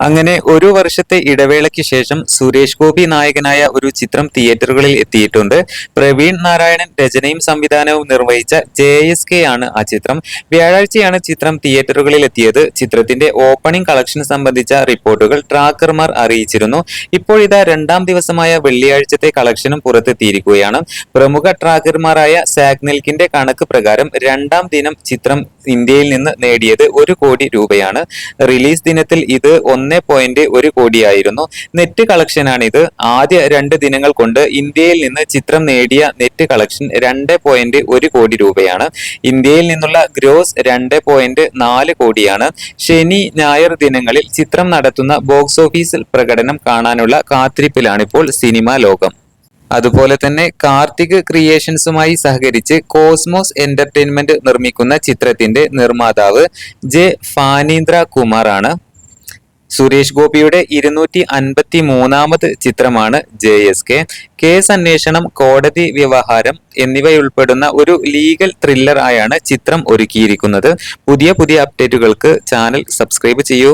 അങ്ങനെ ഒരു വർഷത്തെ ഇടവേളയ്ക്ക് ശേഷം സുരേഷ് ഗോപി നായകനായ ഒരു ചിത്രം തിയേറ്ററുകളിൽ എത്തിയിട്ടുണ്ട്. പ്രവീൺ നാരായണൻ രചനയും സംവിധാനവും നിർവഹിച്ച ജെ എസ് കെ ആണ് ആ ചിത്രം. വ്യാഴാഴ്ചയാണ് ചിത്രം തിയേറ്ററുകളിൽ എത്തിയത്. ചിത്രത്തിന്റെ ഓപ്പണിംഗ് കളക്ഷൻ സംബന്ധിച്ച റിപ്പോർട്ടുകൾ ട്രാക്കർമാർ അറിയിച്ചിരുന്നു. ഇപ്പോൾ ഇതാ രണ്ടാം ദിവസമായ വെള്ളിയാഴ്ചത്തെ കളക്ഷനും പുറത്തെത്തിയിരിക്കുകയാണ്. പ്രമുഖ ട്രാക്കർമാരായ സാഗ്നിൽക്കിന്റെ കണക്ക് പ്രകാരം രണ്ടാം ദിനം ചിത്രം ഇന്ത്യയിൽ നിന്ന് നേടിയത് ഒരു കോടി രൂപയാണ്. റിലീസ് ദിനത്തിൽ ഇത് ഒന്ന് പോയിന്റ് ഒരു കോടിയായിരുന്നു. നെറ്റ് കളക്ഷനാണ് ഇത് ആദ്യ രണ്ട് ദിനങ്ങൾ കൊണ്ട് ഇന്ത്യയിൽ നിന്ന് ചിത്രം നേടിയ നെറ്റ് കളക്ഷൻ രണ്ട് പോയിന്റ് ഒരു കോടി രൂപയാണ്. ഇന്ത്യയിൽ നിന്നുള്ള ഗ്രോസ് രണ്ട് പോയിന്റ് നാല് കോടിയാണ്. ശനി ഞായർ ദിനങ്ങളിൽ ചിത്രം നടത്തുന്ന ബോക്സ് ഓഫീസിൽ പ്രകടനം കാണാനുള്ള കാത്തിരിപ്പിലാണിപ്പോൾ സിനിമാ ലോകം. അതുപോലെ തന്നെ കാർത്തിക് ക്രിയേഷൻസുമായി സഹകരിച്ച് കോസ്മോസ് എന്റർടൈൻമെന്റ് നിർമ്മിക്കുന്ന ചിത്രത്തിന്റെ നിർമ്മാതാവ് ജെ ഫാനീന്ദ്ര കുമാർ ആണ് സുരേഷ് ഗോപിയുടെ ഇരുന്നൂറ്റി അൻപത്തി മൂന്നാമത് ചിത്രമാണ് ജെ എസ് കെ. കേസ് അന്വേഷണം കോടതി വ്യവഹാരം എന്നിവയുൾപ്പെടുന്ന ഒരു ലീഗൽ ത്രില്ലർ ആയാണ് ചിത്രം ഒരുക്കിയിരിക്കുന്നത്. പുതിയ പുതിയ അപ്ഡേറ്റുകൾക്ക് ചാനൽ സബ്സ്ക്രൈബ് ചെയ്യൂ.